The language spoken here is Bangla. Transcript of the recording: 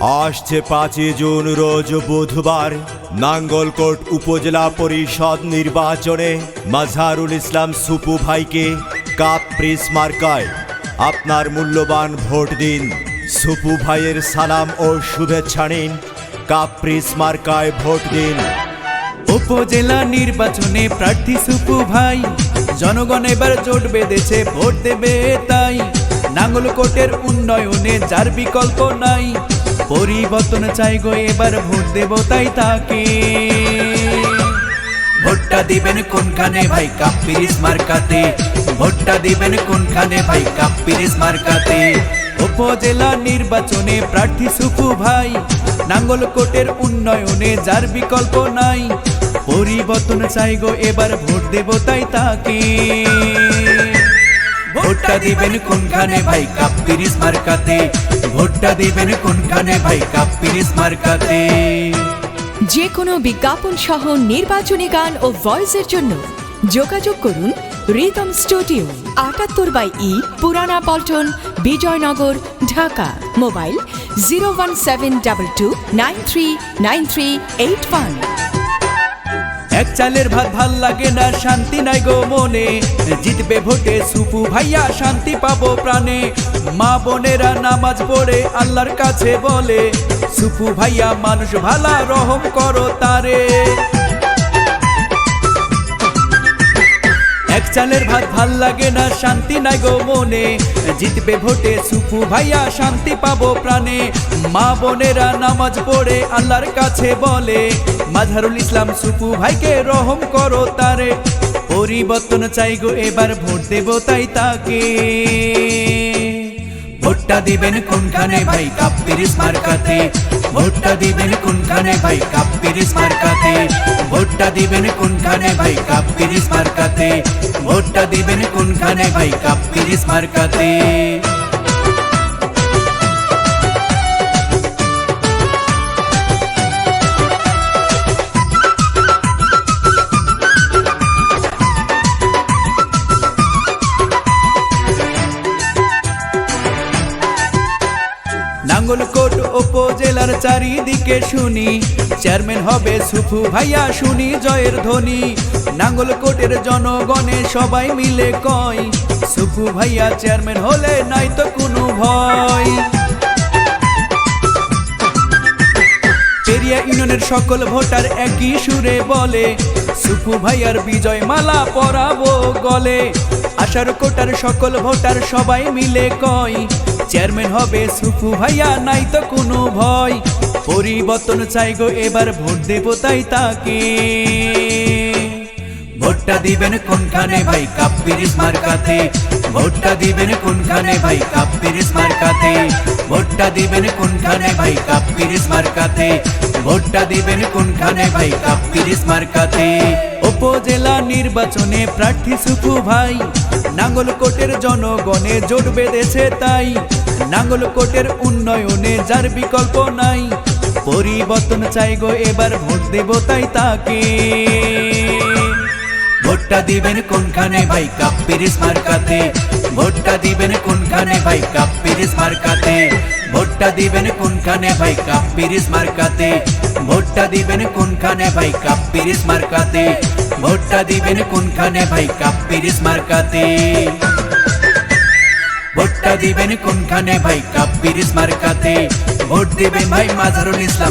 আসছে পাঁচই জুন রোজ বুধবার, নাঙ্গলকোট উপজেলা পরিষদ নির্বাচনে মাঝারুল ইসলাম সুপু ভাইকে কাপ প্রিস মার্কায় আপনার মূল্যবান ভোট দিন। সুপু ভাইয়ের সালাম ও শুভেচ্ছা নিন, কাপ প্রিস মার্কায় ভোট দিন। উপজেলা নির্বাচনে প্রার্থী সুপু ভাই, জনগণ এবার জোট বেঁধেছে, ভোট দেবে তাই। নাঙ্গলকোটের উন্নয়নে যার বিকল্প নাই পরিবর্তন চাই গো, এবার ভোট দেব তাই তাকে। ভোটটা দিবেন কোনখানে ভাই, কাপ্পিরিস মার্কাতে? ভোটটা দিবেন কোনখানে ভাই, কাপ্পিরিস মার্কাতে? উপজেলা নির্বাচনে প্রার্থী সুকু ভাই নাঙ্গলকোটের উন্নয়নে যার বিকল্প নাই। পরিবর্তন চাই গো, এবার ভোট দেব তাই তাকে। ভোটটা দিবেন কোনখানে ভাই কাপ্পিরিস মার্কাতে? ভোটটা দিবেন কোনখানে ভাই কাপ্পিরিস মার্কাতে? যে কোনো বিজ্ঞাপন সহ নির্বাচনী গান ও ভয়েসের জন্য যোগাযোগ করুন রিদম স্টুডিও আটাত্তর by E, Purana Paltan, Bijoynagar, Dhaka. Mobile zero one seven double two nine three nine three eight one. চালের ভাত ভালো লাগে না, শান্তি নাই গো মনে। জিতবে ভোটে সুপু ভাইয়া, শান্তি পাবো প্রাণে। মা বোনেরা নামাজ পড়ে, আল্লাহর কাছে বলে সুপু ভাইয়া, মানুষ ভালা, রহম করো তারে। চালের ভাত ভালো লাগে না, শান্তি নাই গো মনে। জিতবে ভোটে সুপু ভাইয়া, শান্তি পাবো প্রাণে। মা বোনেরা নামাজ পড়ে, আল্লাহর কাছে বলে। মাঝারুল ইসলাম সুপু ভাইকে রহম করো তারে। পরিবর্তন চাই গো, এবার ভোট দেব তাই তাকে। ভোটটা দিবেন কোনখানে ভাই কাপ্পিরিস মার্কাতে ভোটটা দিবেন কোনখানে ভাই কাপ্পিরিস মার্কাতে ভোটটা দিবেন কোনখানে ভাই কাপ্পিরিস মার্কাতে ভোটটা দিবেন কোনখানে? ভাই কাপ্পিরিস মার্কাতে। নাঙ্গলকোট উপজেলার চারিদিকে শুনি। চেয়ারম্যান হবে সুফু ভাইয়া, শুনি জয়ের ধ্বনি। নাঙ্গলকোটের জনগণে সবাই মিলে কয়, সুফু ভাইয়া চেয়ারম্যান হলে নাই তো কোনো ভয়। পেরিয়া ইউনিয়নের সকল ভোটার একই সুরে বলে, সুফু ভাইয়ার বিজয় মালা পরাবো গলে। আশার কোটার সকল ভোটার সবাই মিলে কয় চেয়ারম্যান হবে সুফু ভাইয়া, নাই তো কোনো ভয়। পরিবর্তন চাই গো, এবার ভোট দেব তাই তাকে। ভোটটা দিবেন কোনখানে ভাই কাপ্পিরিস মার্কাতে ভোটটা দিবেন কোনখানে ভাই কাপ্পিরিস মার্কাতে ভোটটা দিবেন কোনখানে ভাই কাপ্পিরিস মার্কাতে ভোটটা দিবেন কোনখানে ভাই কাপ্পিরিস মার্কাতে উপজেলা নির্বাচনে প্রার্থী সুফু ভাই, নাঙ্গলকোটের জনগণে জোট বেঁধেছে তাই। নাঙ্গলকোটের উন্নয়নে যার বিকল্প নাই, পরিবর্তন চাই গো এবার, ভোট দেব তাই তাকে। ভোটটা দিবেন কোনখানে? ভাই কাপ্পিরিস মার্কাতে ভোটটা দিবেন কোনখানে? ভাই কাপ্পিরিস মার্কাতে ভোটটা দিবেন কোনখানে? ভাই কাপ্পিরিস মার্কাতে ভোটটা দিবেন কোনখানে? ভাই কাপ্পিরিস মার্কাতে ভোটটা দিবেন কোনখানে? ভাই কাপ্পিরিস মার্কাতে ভোটটা দিবেন কোনখানে? ভাই কাপ্পিরিস স্মারকাতে। ভোট দিবেন ভাই মাঝারুল ইসলাম